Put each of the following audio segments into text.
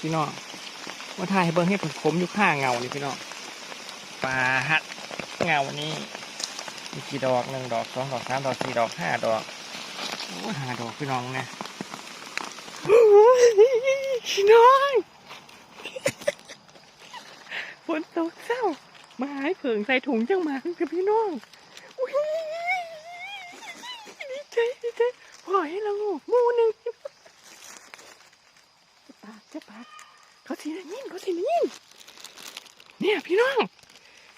พี่น้องว่าถ่ายให้เบิ้งให้ผมคมอยู่ข้าเงานี่พี่น้องปลาฮัดเงานี้มีกี่ดอกหนึ่งดอกสองดอกสามดอกสี่ดอกห้าดอกโอ้ห้าดอกพี่น้องนะพี่น้องฝนตกเศร้ามาให้เผิงใส่ถุงจังมากับพี่น้องอุ้ยดีใจดีใจปล่อยให้เราหมูหนึ่ง ปากจะปากเขาทีละยินเขาทีละยินเนี่ยพี่น้อง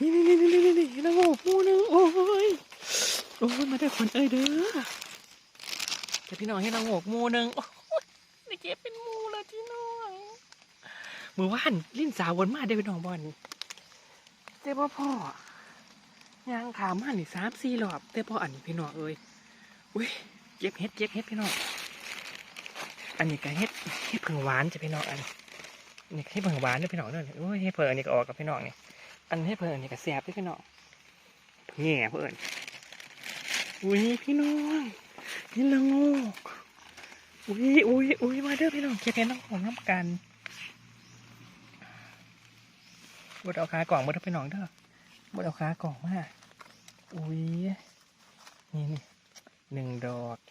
นี่นี่นี่นี่นี่นี่เราหมูหนึ่งโอ้ยโอ้ยมาได้คนเอ้ยเด้อแต่พี่น้องให้เราหมูหนึ่งโอ้ยได้เก็บเป็นมูแล้วพี่น้องมือว่านลิ้นสาววนมาได้พี่น้องบอลแต่พ่อพ่อยางขามันนี่สามสี่รอบแต่พ่ออันนี้พี่น้องเอ้ยอุ้ยเจ็บเฮ็ดเจ็บเฮ็ดพี่น้อง อันนี้ก็เฮ็ดเฮ็ดเพิ่งหวานจะพี่น้องอันนี่เฮ็ดเพิ่งหวานด้วยพี่น้องเด้อโอ้ยเฮ็ดเพิ่งอันนี้ก็ออกกับพี่น้องนี่อันเฮ็ดเพิ่งอันนี้ก็แซ่บด้วยพี่น้องแง่เพิ่นอุ้ยพี่น้องนี่ละงกอุ้ยอุ้ยอุ้ยมาเด้อพี่น้องเก็บเห็ดน้ำหอมน้ำกันบดเอาขากล่องบดเอาไปหนองเด้อบดเอาขากล่องมาอุ้ยนี่นี่หนึ่งดอกอ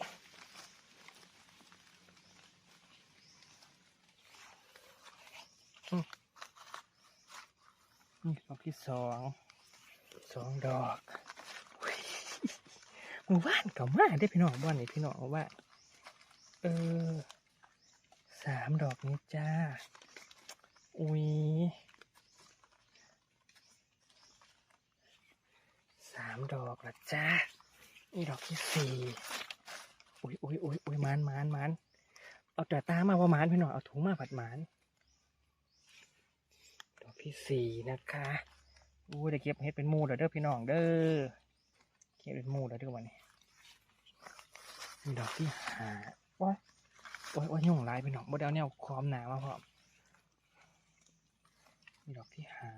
ืม นี่ดอกที่สอง สองดอกหมู่บ้านเก่ามากได้พี่น้องบ้านนี้พี่น้องว่า เออสามดอกนี้จ้า อุ้ยสามดอกละจ้า นี่ดอกที่สี่อุ้ยอุ้ยอุ้ยอุ้ยมันมันมันเอาแต่ตามาว่ามันพี่หน่อยเอาถุงมาผัดมัน ที่สี่นะคะอุ้ยเดี๋ยวเก็บเฮ็ดเป็นมูดเด้อพี่น้องเด้อเก็บเป็นมูเด้อเด้อวันนี้นี่ดอกที่หาว้าโอ้ยโอ้ยยุ่งลายพี่น้องบ่ได้เอาแนวความหนามาพร้อมนี่ดอกที่หา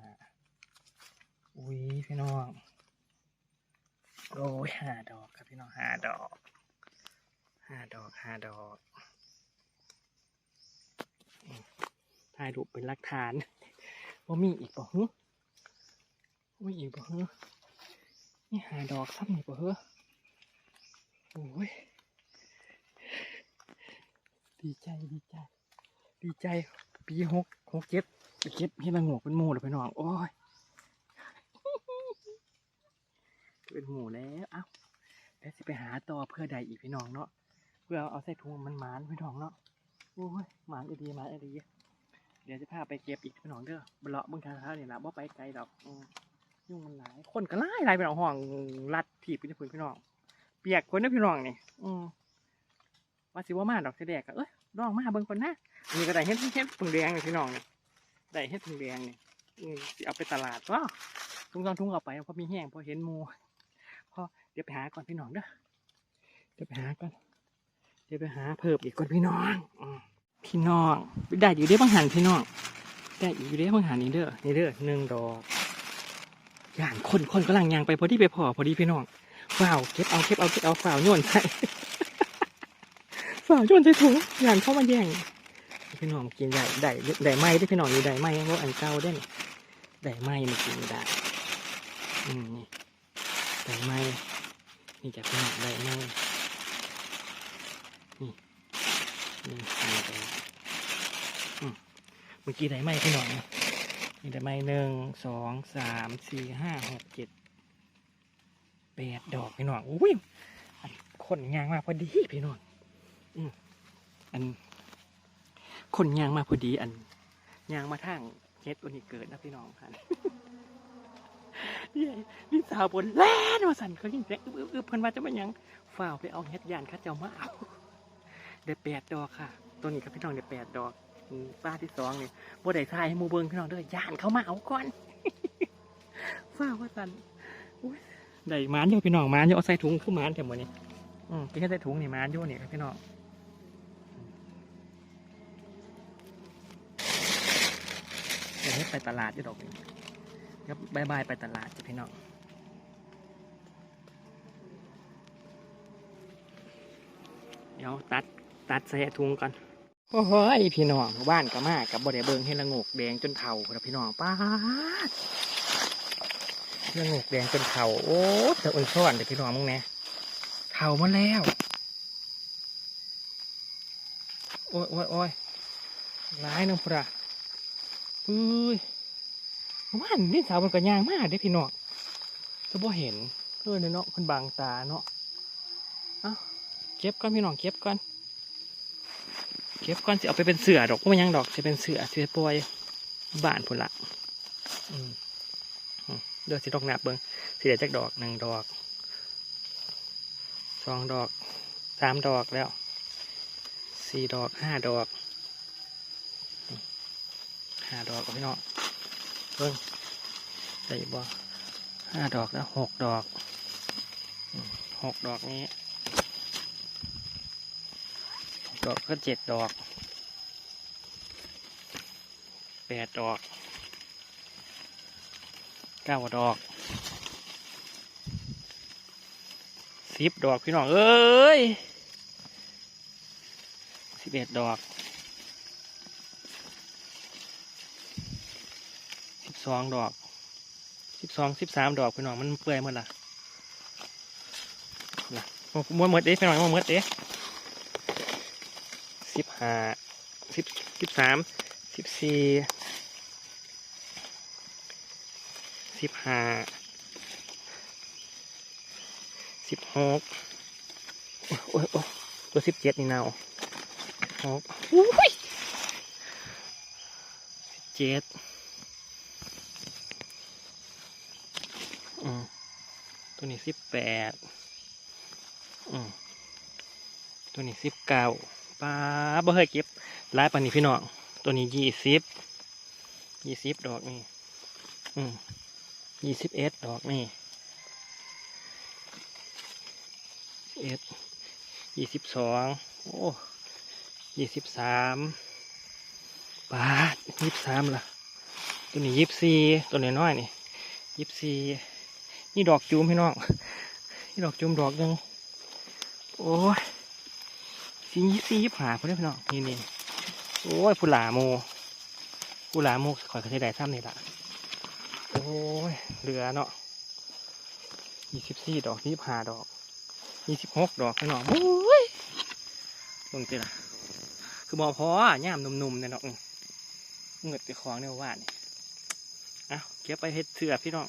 อุ้ยพี่น้องโอ้ยหาดอกครับพี่น้องหาดอกหาดอกหาดอกถ่ายรูปเป็นหลักฐาน ว่มีอีกป่ฮึว่อีกป่ฮึนี่หาดอกซ้ำอีกป่ฮึโอ้ยดีใจดีใจ ดีใจ ปีหกหกเจ็ดไปเก็บให้ละงกเป็นหมูเลยพี่น้องโอ้ยเป็นหมูแล้วเอ้าเดี๋ยวสิไปหาต่อเพื่อใดอีกพี่น้องเนาะเพื่อเอาใส่ถุงมันหมานพี่น้องเนาะโอ้ยหมานอดีหมานอดี เดี๋ยวจะพาไปเก็บอีกพี่น้องเด้อบลาะเบึงทางเท้าเนี่ยละบ่ไปไกลดอกยุ่งมันหลาย คนก็หลายหลายพี่น้องห้องรัดถีบพี่น้องพี่น้อง เปียกคนนะพี่น้องนี่อืมว่าสิว่ามาดอกเสยแดกก็เอ้ยลองมาเบิ่งคนนะอันนี้ก็ได้เฮ็ดเฮ็ดผึ่งแดงนี่พี่น้องนี่ได้เฮ็ดผึ่งแดงนี่อืมสิเอาไปตลาดวะทุ่งต้องทุ่งเอาไปเพราะมีแห้งเพราะเห็นมูพอเดี๋ยวไปหาก่อนพี่น้องเด้อเดี๋ยวไปหาก่อนเดี๋ยวไปหาเพิ่มอีกก่อนพี่น้องอืม พี่น้องได้อยู่ได้บางหันพี่น้องได้อยู่ได้บางหันนี่เด้อนี่เด้อหนึ่งดอกย่านคนคนกำลังยางไปพอดีไปพอพอดีพี่น้องฝ้าวเก็บเอาเก็บเอาเก็บเอาฝ้าวโยนใส่ฝ้าวโยนใส่ถุงย่านเข้ามาแย่งพี่น้องกินได้ได้ได้ไหมได้อพี่น้องอยู่ได้ไหมเพราะอันเก่าเด่นได้ไหมมากินได้อืมนี่ได้ไหมนี่จะเป็นได้ไหมนี่นี่นี่ได้อืม เมื่อกี้ได้ไหมพี่น้องนี่ได้ไหมหนึ่งสองสามสี่ห้าหกเจ็ดแปดดอกพี่น้องอุ้ยอันคนยางมาพอดีพี่น้องอืมอันคนยางมาพอดีอันยางมาทางเฮ็ดวันนี้เกิดนะพี่น้องค่ะนี่นี่สาวบนแล่นมาสั่นเขายิ่งแรงอึบอึบเพิ่นว่าจะมายังฝ้าไปเอาเฮ็ดยานข้าเจ้ามาเอา ได้แปดดอกค่ะ ตัวนี้ครับพี่น้องได้แปดดอกป้าที่สองเนี่บ่ได้ทายให้มูเบิงพี่น้องเด้อยานเขามาเอาก่อนฝ้าวว่าสันอุ๊ยได้มานอยู่พี่น้องมานอยู่เอาใส่ถุงคือมานแถมหมดนี่อืมพี่แค่ใส่ถุงนี่มานอยู่นี่ครับพี่น้องเดี๋ยวให้ไปตลาดอยู่ดอกนี่ครับบายบายไปตลาดจ้ะพี่น้องเดี๋ยวตัด ตัดใส่ถุงก่อนโอ้โหยพี่น้องบ้านก็มากับบ่ได้เบิงให้ละงกแดงจนเทาครับพี่น้องป้าดละงกแดงจนเทาโอ้แต่อ่อนซ่อนเดี๋ยวพี่น้องมึงแน่เทามาแล้ว โอ้ยโอ้ยโอ้ยร้ายน้องพระเฮ้ยว่านนี่สาวมันก็ย่างมากเด้พี่น้องจะบ่เห็นเออเนาะคนบางตาเนาะเอ้าเก็บก่อนพี่น้องเก็บก่อน เก็บก่อนสิเอาไปเป็นเสือดอกก็ไม่ยังดอกจะเป็นเสือสิไปปล่อยบ้านพุ่นละอือืมเดี๋ยวสิดอกหนับเบิงสิเดี๋ยวจักดอกหนึ่งดอกสองดอกสามดอกแล้วสี่ดอกห้าดอกห้าดอกกับพี่น้องเบิ้งได้บ่ห้าดอกแล้วหกดอกหกดอกนี้ ดอกก็เจ็ดดอกแปดดอกเก้าดอกสิบดอกพี่น้องเอ้ยสิบเอ็ดดอกสิบสองดอกสิบสองสิบสามดอกพี่น้องมันเปื่อยหมดละนะมันหมดเด้พี่น้องมันหมดเด้ สิบห้าสิบสิบสามสิบสี่สิบห้าสิบหกโอ้ยโอ้ตัวสิบเจ็ดนี่เนาหกสิบเจ็ดอืมตัวนี้สิบแปดอืมตัวนี้สิบเก้า ปลาบ่เคยเก็บลายปานนี้พี่น้องตัวนี้ยี่สิบยี่สิบดอกนี่อืมยี่สิบเอ็ดดอกนี่เอ็ดยี่สิบสองโอ้ยี่สิบสามปลายี่สิบสามละตัวนี้ยี่สิบสี่ตัวนี้น้อยนี่ยี่สิบสี่นี่ดอกจูมพี่น้องนี่ดอกจูมดอกหนึงโอ้ย สีสียิบหาพื่อนพี่น้องนี่นี่โอ้ยผู้หลาโมผู้หลาโมขอยกระเทยได้ซ้ำนี่ละโอ้ยเหลือเนาะยี่สิบสี่ดอกยี่สิบห้าดอกยี่สิบหกดอกพี่น้องโอ้ยมึงตีละคือบอพอย่ามนุ่มๆเนี่ยเนาะอื้อเงือดไปของเนี่ยว่านี่เอาเก็บไปเฮ็ดเสือพี่น้อง